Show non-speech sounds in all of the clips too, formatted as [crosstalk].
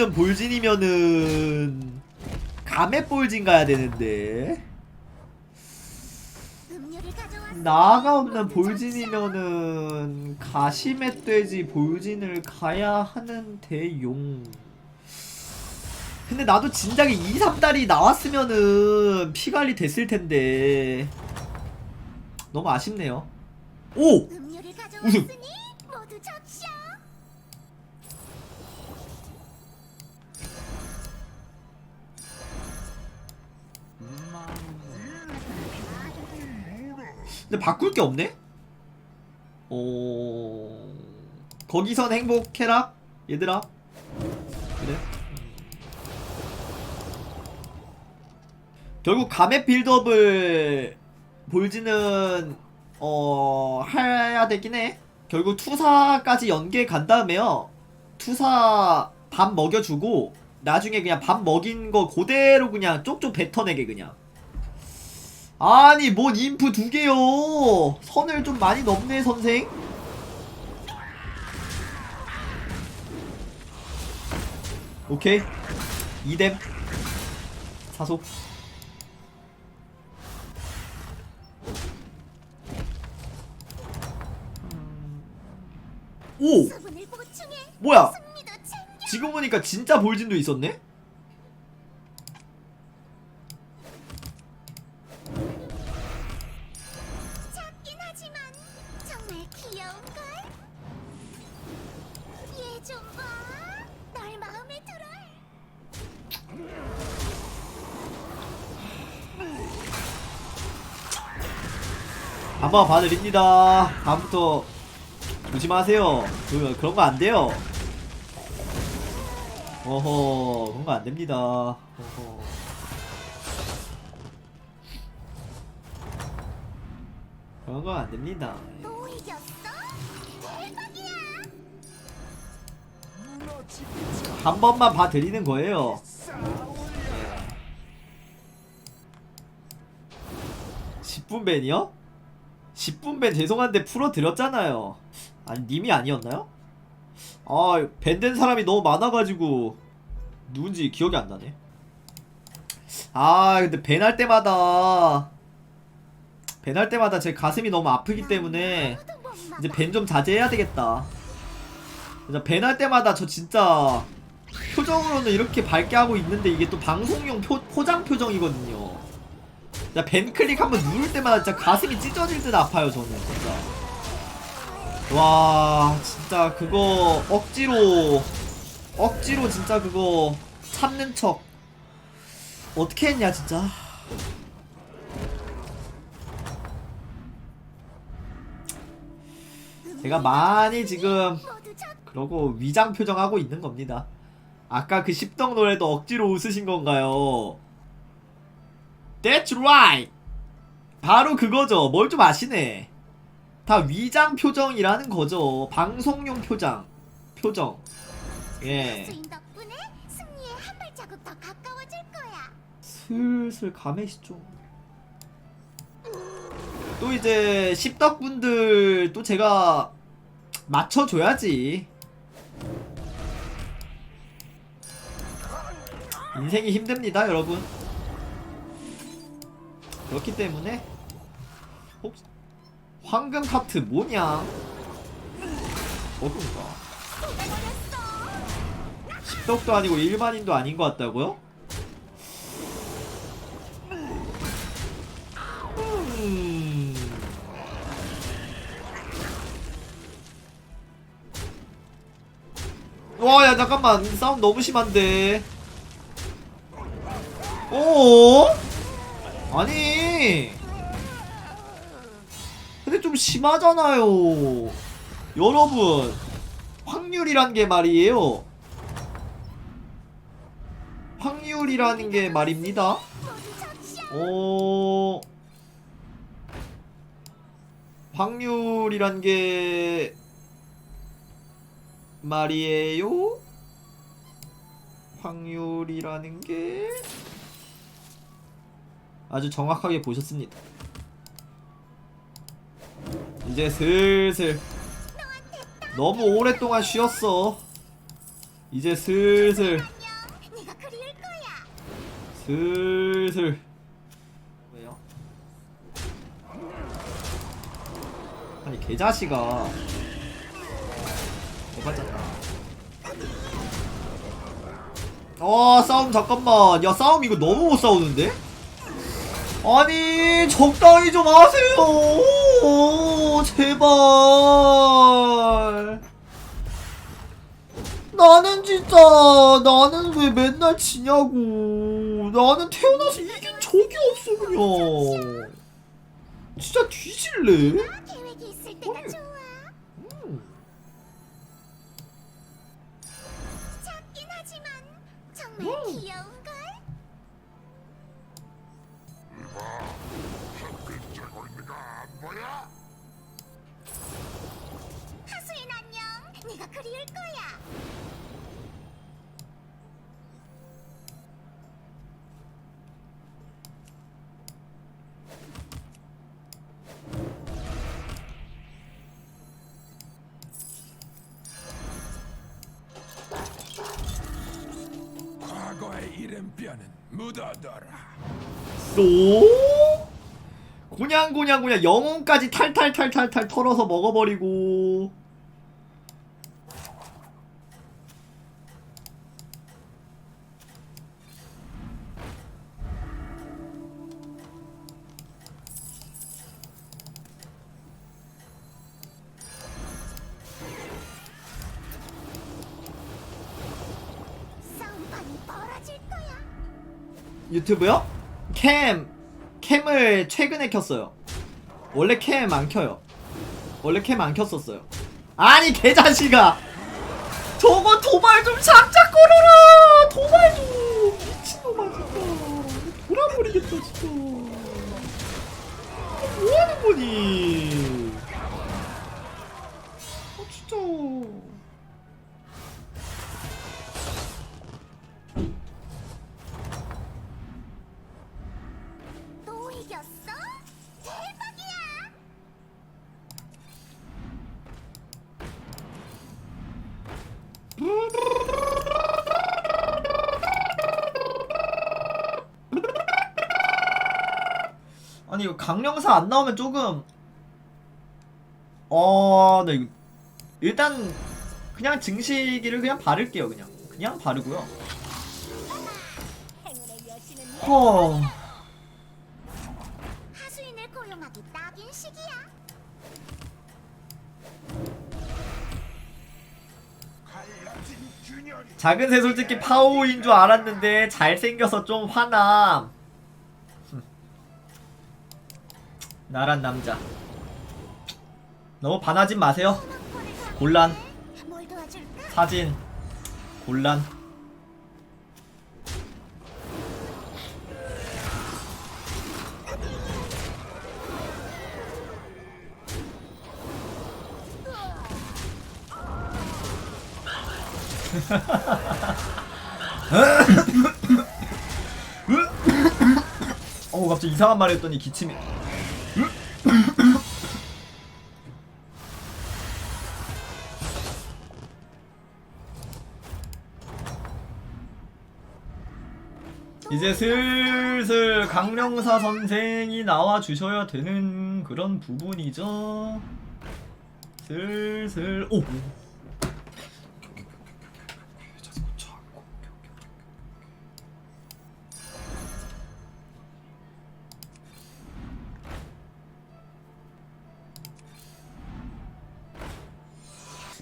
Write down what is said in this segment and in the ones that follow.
없는 볼진이면은 감의 볼진 가야 되는데. 나가 없는 볼진이면은 가시멧 돼지 볼진을 가야 하는데 용 근데 나도 진작에 2, 3달이 나왔으면은 피관리 됐을 텐데 너무 아쉽네요 오! 우승. 근데 바꿀 게 없네? 어... 거기선 행복해라 얘들아. 그래. 결국 감의 빌드업을 볼지는 어... 해야 되긴 해. 결국 투사까지 연계 간 다음에요. 투사 밥 먹여주고 나중에 그냥 밥 먹인 거 그대로 그냥 쪽쪽 뱉어내게 그냥 아니 뭔 인프 두 개요? 선을 좀 많이 넘네 선생. 오케이. 2댐. 사소 오. 뭐야. 지금 보니까 진짜 볼진도 있었네 정말 귀여운 걸. 얘 좀 봐. 널 마음에 들어. 한번 봐드립니다. 다음부터 조심하세요. 그, 그런 거 안 돼요. 어허, 그런 거 안 됩니다. 어허. 그런 거 안 됩니다. 한 번만 봐드리는 거예요. 10분 밴이요? 10분 밴 죄송한데 풀어드렸잖아요. 아니, 님이 아니었나요? 아, 밴된 사람이 너무 많아가지고, 누군지 기억이 안 나네. 아, 근데 밴 할 때마다, 밴할 때마다 제 가슴이 너무 아프기 때문에. 이제 밴 좀 자제해야 되겠다. 진짜 밴할 때마다 저 진짜 표정으로는 이렇게 밝게 하고 있는데 이게 또 방송용 표, 포장 표정이거든요. 진짜 밴 클릭 한번 누를 때마다 진짜 가슴이 찢어질 듯 아파요 저는 진짜. 와 진짜 그거 억지로 억지로 진짜 그거 참는 척 어떻게 했냐 진짜. 제가 많이 지금 그러고 위장 표정하고 있는 겁니다. 아까 그 십덕 노래도 억지로 웃으신 건가요? That's right! 바로 그거죠. 뭘 좀 아시네. 다 위장 표정이라는 거죠. 방송용 표정. 표정. 예. 슬슬 감해시 좀. 또 이제 십덕분들 또 제가 맞춰줘야지. 인생이 힘듭니다, 여러분. 그렇기 때문에 혹시 황금 카트 뭐냐? 어떤가? 십덕도 아니고 일반인도 아닌 것 같다고요? 와, 야, 잠깐만. 싸움 너무 심한데. 오? 아니. 근데 좀 심하잖아요. 여러분. 확률이란 게 말이에요. 확률이라는 게 말입니다. 어... 확률이란 게 말이에요. 확률이라는 게 아주 정확하게 보셨습니다. 이제 슬슬 너무 오랫동안 쉬었어. 이제 슬슬. 슬슬 왜요? 아니 개자식아 개발졌다 어 싸움 잠깐만 야 싸움 이거 너무 못 싸우는데? 아니 적당히 좀 하세요 제발 나는 진짜 나는 왜 맨날 지냐고 나는 태어나서 이긴 적이 없어 그냥 진짜 뒤질래? 음. 정 이름뼈는 묻어둬라. 또? 고냥고냥고냥 영혼까지 탈탈탈탈탈 털어서 먹어버리고 유튜브요? 캠 캠을 최근에 켰어요. 원래 캠 안 켜요. 원래 캠 안 켰었어요. 아니 개자식아! 저거 도발 좀 작작 걸어라! 도발 좀! 미친놈아 진짜. 돌아버리겠다 진짜. 뭐하는 거니 강령사 안 나오면 조금 어, 나 이거 일단 그냥 증식이를 그냥 바를게요 그냥 그냥 바르고요. 허, 균열이 작은 새 솔직히 파오인 줄 알았는데 잘생겨서 좀 화남. 나란 남자. 너무 반하진 마세요. 곤란? 사진, 곤란. [laughs] 어 갑자기 이상한 말 했더니 기침이 이제 슬슬 강령사 선생이 나와 주셔야 되는 그런 부분이죠. 슬슬 오.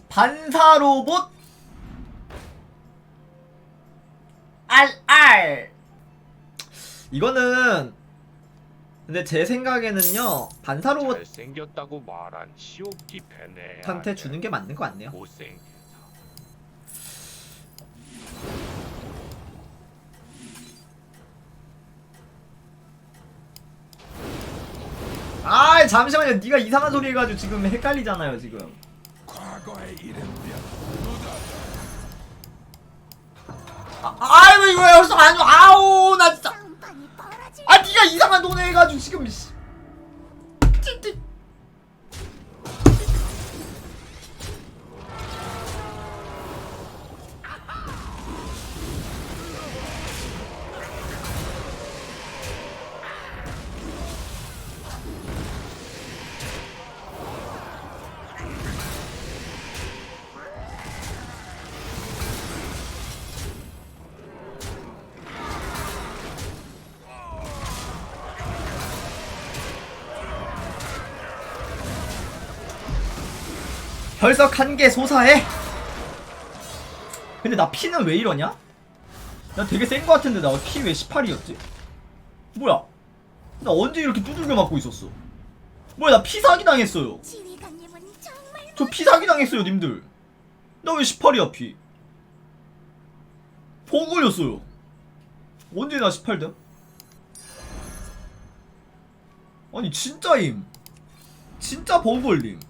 반사 로봇 RR 이거는 근데 제 생각에는요 반사 로봇 잘생겼다고 말한 시오키 베네 한테 주는 게 맞는 것 같네요. 아 잠시만요. 네가 이상한 소리 해가지고 지금 헷갈리잖아요 지금. 과거의 묻어둬라. 아, 아이고 이거 여기서 안 줘. 아우 나 네가 이상한 돈 해가지고 지금. 씨. 혈석 한 개 소사해 근데 나 피는 왜 이러냐? 나 되게 센 거 같은데 나 피 왜 18이었지? 뭐야? 나 언제 이렇게 두들겨 맞고 있었어? 뭐야 나 피사기 당했어요. 저 피사기 당했어요 님들. 나 왜 18이야 피? 보고 걸렸어요. 언제 나 18돼? 아니 진짜임. 진짜 버그 걸림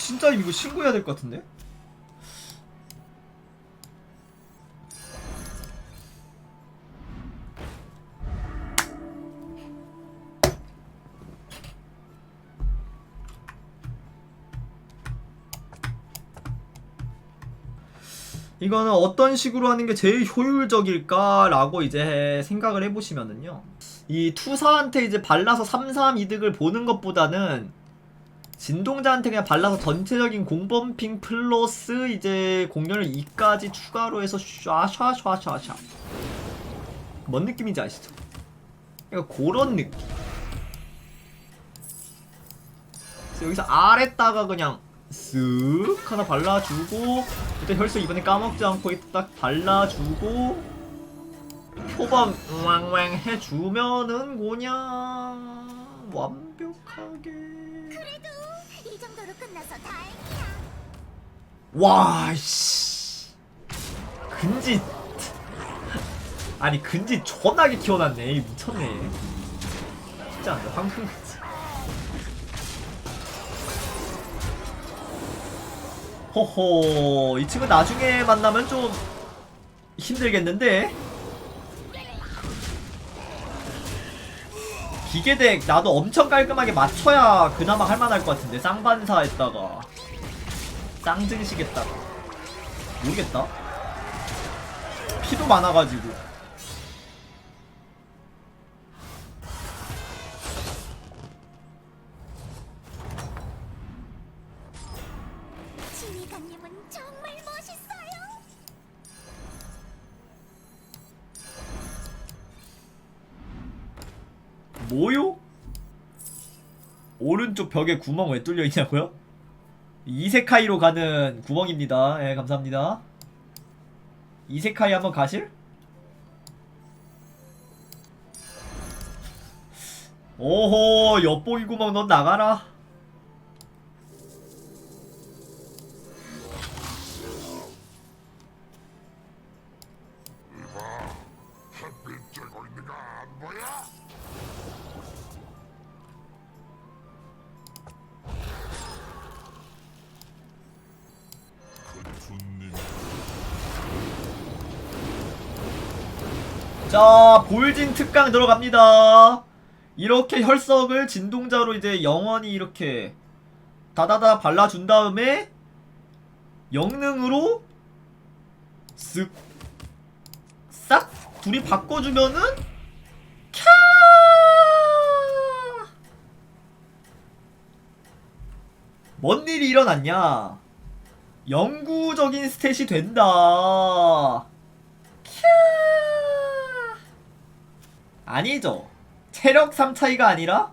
진짜임 이거 신고해야 될 것 같은데? 이거는 어떤 식으로 하는 게 제일 효율적일까라고 이제 생각을 해보시면은요. 이 투사한테 이제 발라서 3-3 이득을 보는 것보다는 진동자한테 그냥 발라서 전체적인 공범핑 플러스 이제 공연을 2까지 추가로 해서 샤샤샤샤샤. 뭔 느낌인지 아시죠? 그러니까 그런 느낌. 그래서 여기서 아래다가 그냥 쓱 하나 발라주고 그때 혈색 이번에 까먹지 않고 딱 발라주고 표범 왕왕 해주면은 그냥 완벽하게 정도로 끝나서 다행이야. 와 씨. 근지 아니 근지 존나게 키워놨네 이 미쳤네. 진짜 안돼 황금 근지. 호호 이 친구 나중에 만나면 좀 힘들겠는데 기계덱 나도 엄청 깔끔하게 맞춰야 그나마 할만할 것 같은데 쌍반사 했다가. 쌍증시겠다가. 모르겠다. 피도 많아가지고 뭐요? 오른쪽 벽에 구멍 왜 뚫려 있냐고요? 이세카이로 가는 구멍입니다. 예, 감사합니다. 이세카이 한번 가실? 오호, 엿보기 구멍 넌 나가라. 특강 들어갑니다. 이렇게 혈석을 진동자로 이제 영원히 이렇게 다다다 발라준 다음에 영능으로 쓱 싹 둘이 바꿔주면은 캬! 뭔 일이 일어났냐? 영구적인 스탯이 된다 아니죠. 체력 3 차이가 아니라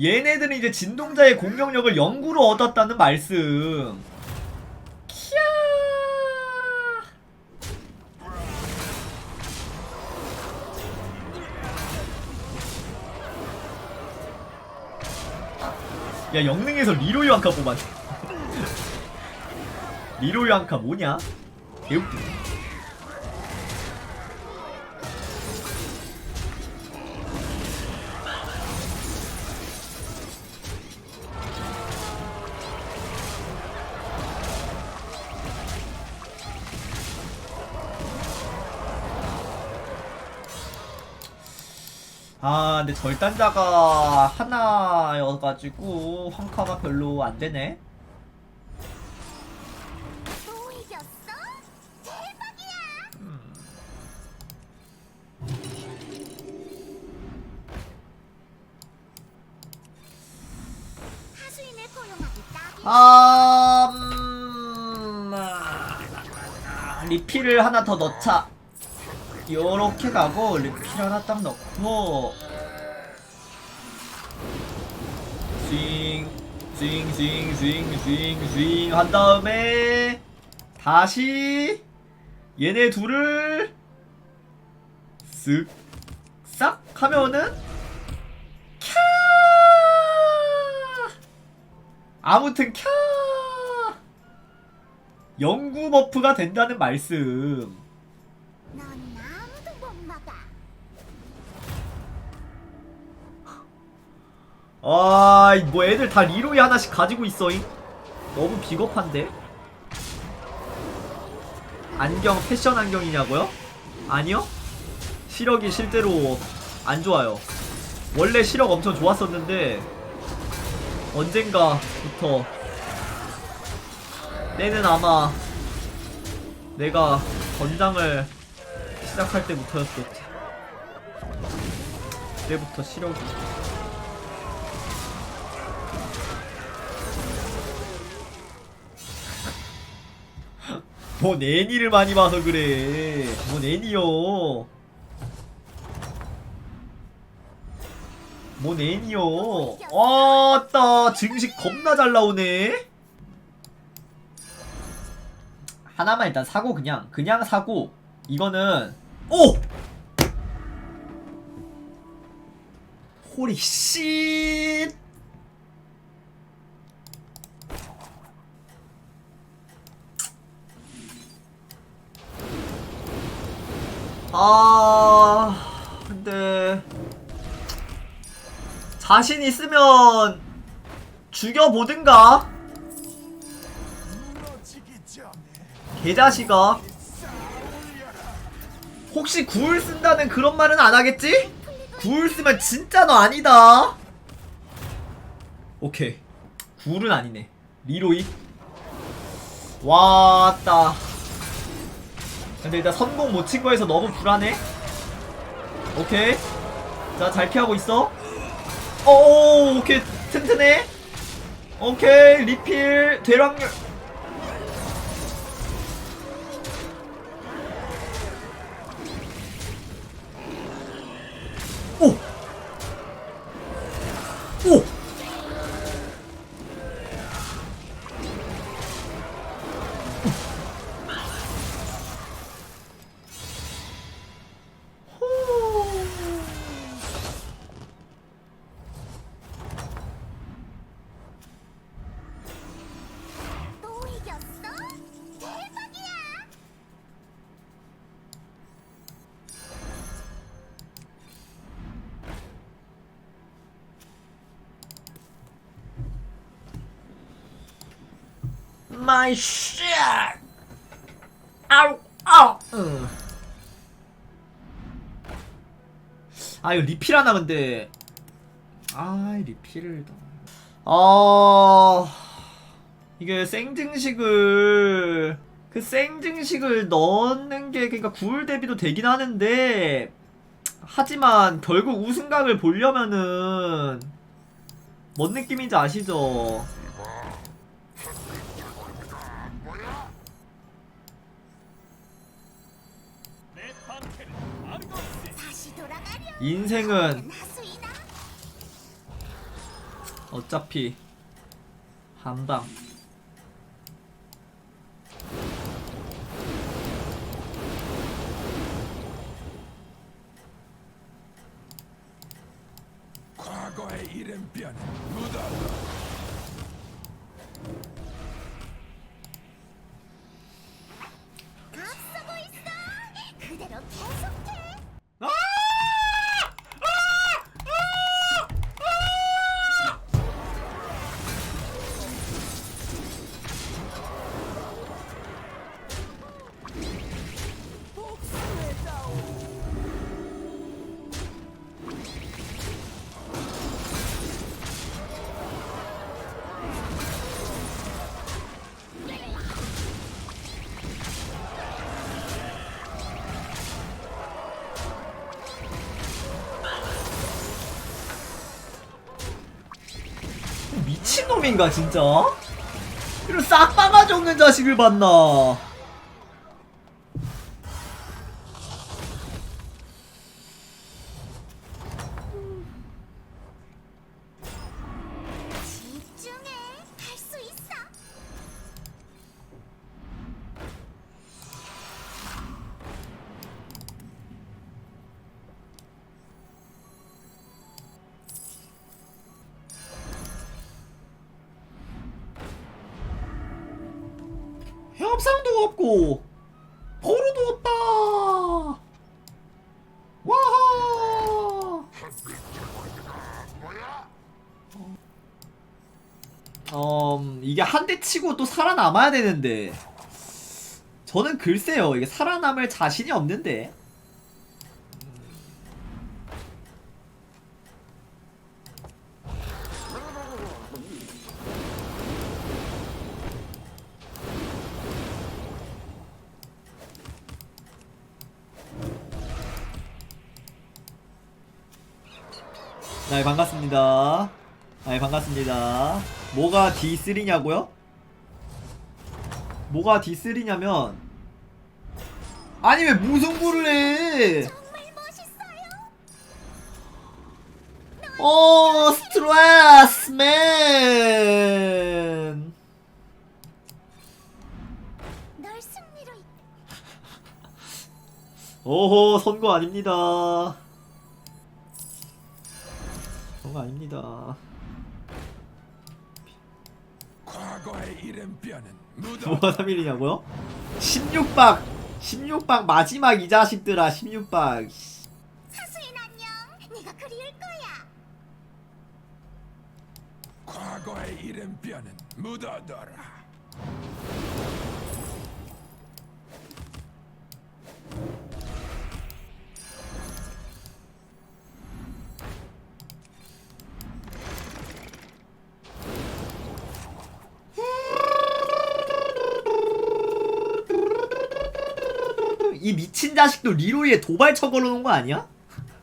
얘네들은 이제 진동자의 공격력을 영구로 얻었다는 말씀. 캬야 영능에서 리로이 왕카 뽑았네. [laughs] 리로이 왕카 뭐냐? 개웃기 아 근데 절단자가 하나여가지고 황카가 별로 안되네. 하수인을 고용하기 딱이. 아 음... 아, 리필을 하나 더 넣자 요렇게 가고 리필 하나 딱 넣고. 스윙 스윙 스윙 스윙 스윙 스윙 한 다음에 다시 얘네 둘을 쓱싹 하면은 캬! 아무튼 캬! 영구 버프가 된다는 말씀 아, 뭐 애들 다 리로이 하나씩 가지고 있어잉? 너무 비겁한데? 안경 패션 안경이냐고요? 아니요? 시력이 실제로 안 좋아요. 원래 시력 엄청 좋았었는데 언젠가부터 때는 아마 내가 건장을 시작할 때부터였겠지. 그때부터 시력이 뭐 애니를 많이 봐서 그래. 뭐 애니요. 뭐 애니요. 아따 증식 겁나 잘 나오네. 하나만 일단 사고 그냥 그냥 사고 이거는 오. 호리 씨. 아 근데 자신 있으면 죽여보든가. 개자식아. 혹시 구울 쓴다는 그런 말은 안 하겠지? 구울 쓰면 진짜 너 아니다. 오케이. 구울은 아니네. 리로이. 왔다 근데 일단 선공 못 친 거에서 너무 불안해. 오케이. 자, 잘 피하고 있어. 오, 오케이. 튼튼해. 오케이. 리필. 대량률. My shit. 아우 아우. 응. 아 이거 리필 하나 근데 아 리필을 아 이게 생증식을 그 생증식을 넣는 게 그러니까 구울 대비도 되긴 하는데 하지만 결국 우승각을 보려면은 뭔 느낌인지 아시죠? 인생은. 어차피 한방 과거의 이름변 묻어라. 미친놈인가 진짜? 이런 싹바가지 없는 자식을 봤나 협상도 없고 포로도 없다. 와하! 음 이게 한 대 치고 또 살아남아야 되는데 저는 글쎄요 이게 살아남을 자신이 없는데 네 반갑습니다. 네 반갑습니다. 뭐가 D3냐고요? 뭐가 D3냐면 아니 왜 무승부를 해? 멋있어요. 어 스트레스맨! 승리로 이- 오호 선거 아닙니다. 선 거 아닙니다 과거의 이름뼈는 뭐가 3일이냐고요? 16박 16박 마지막 이 자식들아 16박 하수인 안녕. 네가 그리울 거야. 과거의 이름뼈는 묻어둬라 자식도 리로이에 도발 쳐걸어놓은 거 아니야?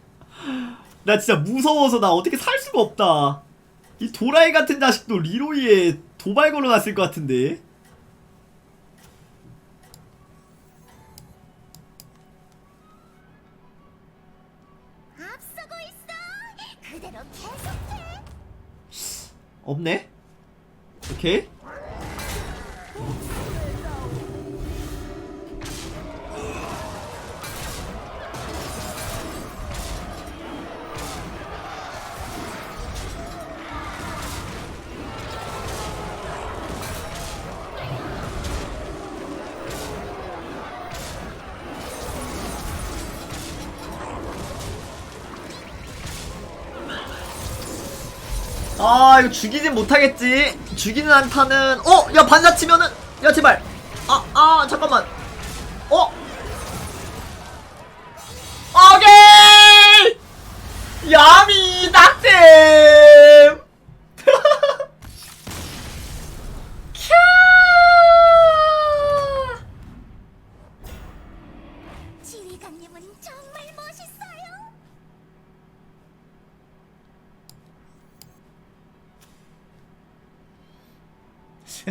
[laughs] 나 진짜 무서워서 나 어떻게 살 수가 없다. 이 도라이 같은 자식도 리로이에 도발 걸어놨을 것 같은데. 없네? 오케이. 아 이거 죽이진 못하겠지. 죽이는 한타는 어? 야 반사 치면은 야 제발. 아아 잠깐만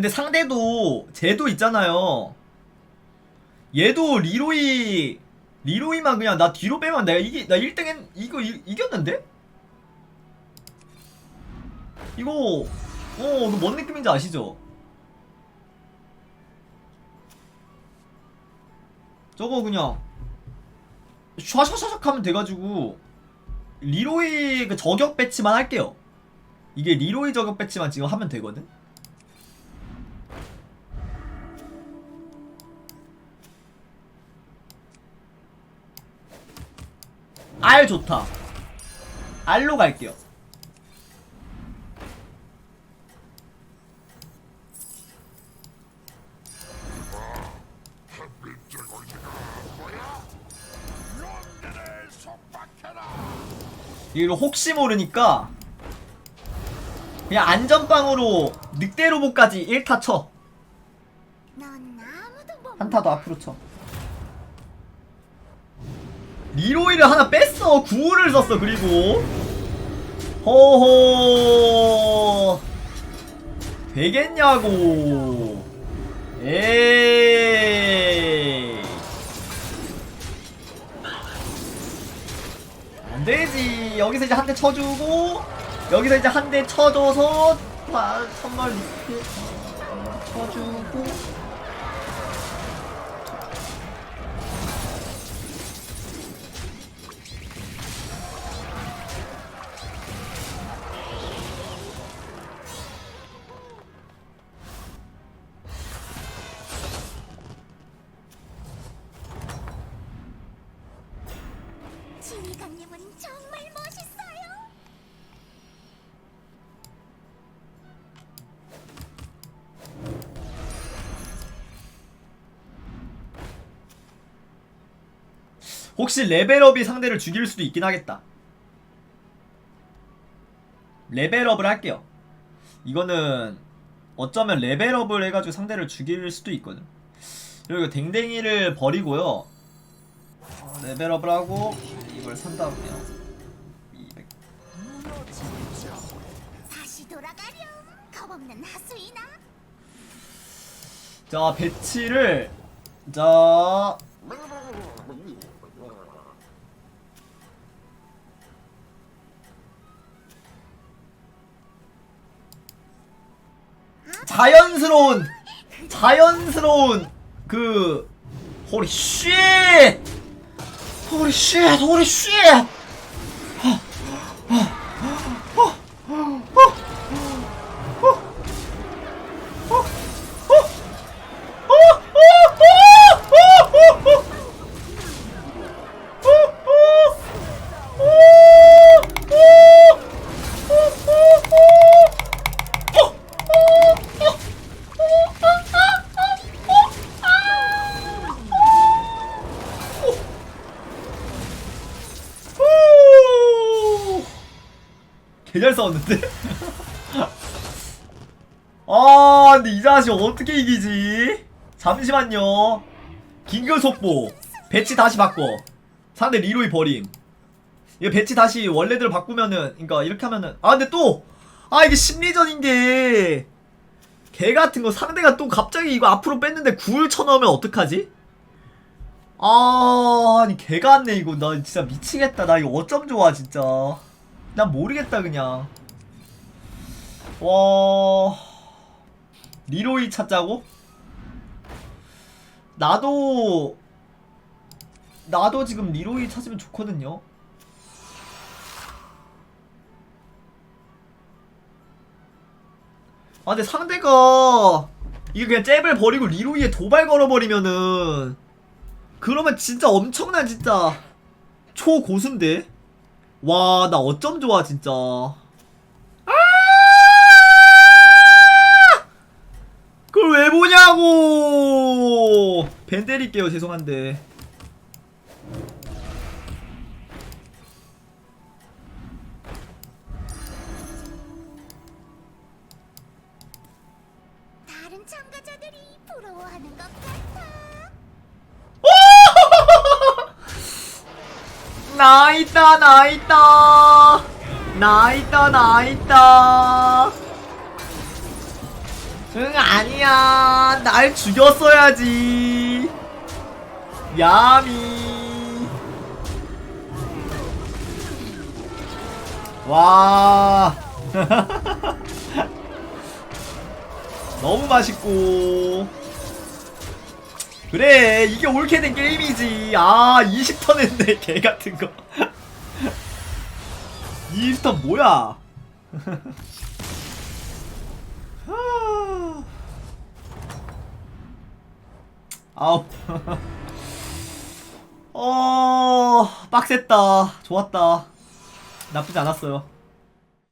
근데 상대도 쟤도 있잖아요. 얘도 리로이 리로이만 그냥 나 뒤로 빼면 내가 이기 나 1등 했 이거 이, 이겼는데? 이거 어, 이거 뭔 느낌인지 아시죠? 저거 그냥 샤샤샤샥 하면 돼가지고 리로이 그 저격 배치만 할게요. 이게 리로이 저격 배치만 지금 하면 되거든. 알 좋다. 알로 갈게요. 이거 혹시 모르니까 그냥 안전빵으로 늑대 로봇까지 1타 쳐. 한타도 앞으로 쳐. 리로이를 하나 뺐어. 구호를 썼어. 그리고 호호 되겠냐고. 에이. 안 되지. 여기서 이제 한 대 쳐주고 여기서 이제 한 대 쳐줘서 아, 선발 리스트 쳐주고. 혹시 레벨업이 상대를 죽일 수도 있긴 하겠다. 레벨업을 할게요. 이거는 어쩌면 레벨업을 해가지고 상대를 죽일 수도 있거든. 그리고 댕댕이를 버리고요. 어, 레벨업을 하고 이걸 산 다음에요. 200. 다시 돌아가렴. 겁없는 하수이나. 자 배치를 자 자연스러운 자연스러운 그 호리 쉣 호리 쉣 호리 쉣 개잘 싸웠는데? [laughs] 아 근데 이 자식 어떻게 이기지? 잠시만요. 긴급 속보. 배치 다시 바꿔. 상대 리로이 버림. 이거 배치 다시 원래대로 바꾸면은 그니까 이렇게 하면은. 아 근데 또! 아 이게 심리전인 게. 개 같은 거 상대가 또 갑자기 이거 앞으로 뺐는데 굴 쳐넣으면 어떡하지? 아 아니 개 같네 이거. 나 진짜 미치겠다. 나 이거 어쩜 좋아 진짜 난 모르겠다 그냥. 와. 리로이 찾자고? 나도 나도 지금 리로이 찾으면 좋거든요. 아 근데 상대가 이게 그냥 잽을 버리고 리로이에 도발 걸어버리면은 그러면 진짜 엄청난 진짜 초고수인데 와 나 어쩜 좋아 진짜 아! 그걸 왜 보냐고 벤 때릴게요 죄송한데 다른 참가자들이 부러워하는 것 같아. 나 있다 나 있다. 나 있다 나 있다. 응 아니야. 날 죽였어야지. 야미. 와. [laughs] 너무 맛있고 그래 이게 옳게 된 게임이지. 아 20턴 했네 [laughs] 개 같은 거. [laughs] 20턴 뭐야? [laughs] 하. 아우 어 빡셌다. 좋았다. 나쁘지 않았어요